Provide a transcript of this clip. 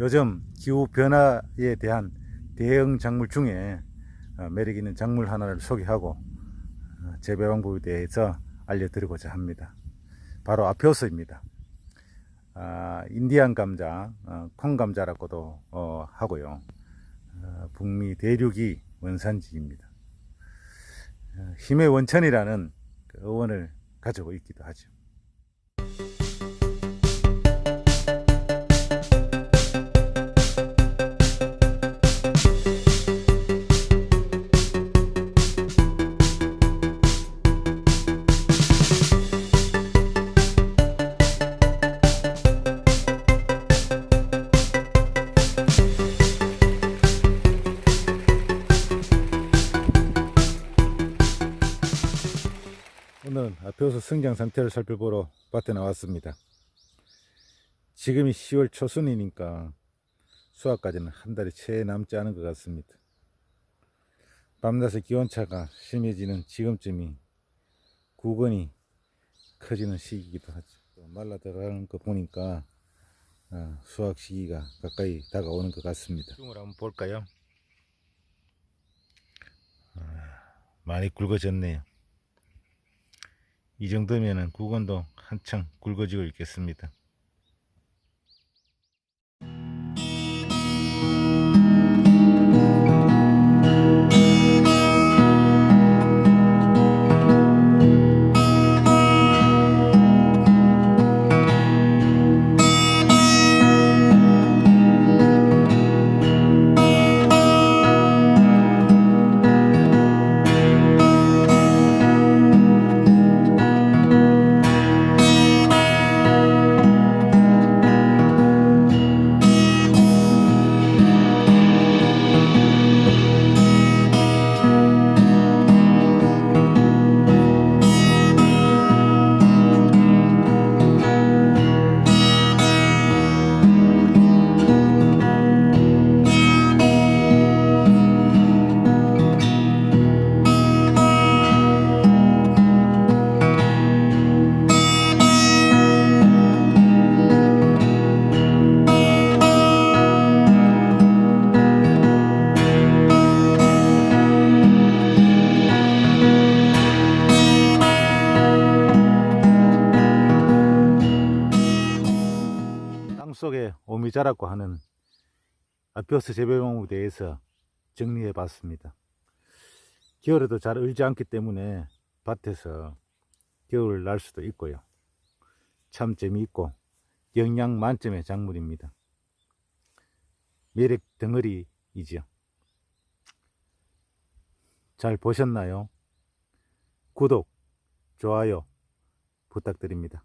요즘 기후 변화에 대한 대응 작물 중에 어, 매력 있는 작물 하나를 소개하고 어, 재배 방법에 대해서 알려드리고자 합니다. 바로 아피오스입니다. 아, 인디안 감자, 어, 콩 감자라고도 어, 하고요. 어, 북미 대륙이 원산지입니다. 어, 힘의 원천이라는 그 어원을 가지고 있기도 하죠. 오늘 아피오스 성장 상태를 살펴보러 밭에 나왔습니다. 지금이 10월 초순이니까 수확까지는 한 달이 채 남지 않은 것 같습니다. 밤낮의 기온차가 심해지는 지금쯤이 구근이 커지는 시기이기도 하죠. 또 말라 들어가는 거 보니까 어, 수확 시기가 가까이 다가오는 것 같습니다. 을 한번 볼까요? 아, 많이 굵어졌네요. 이 정도면은 구건도 한창 굵어지고 있겠습니다. 속에 오미 자라고 하는 아피오스 재배 방법에 대해서 정리해 봤습니다. 겨울에도 잘 얼지 않기 때문에 밭에서 겨울 날 수도 있고요. 참 재미있고 영양 만점의 작물입니다. 매력 덩어리이지요. 잘 보셨나요? 구독, 좋아요 부탁드립니다.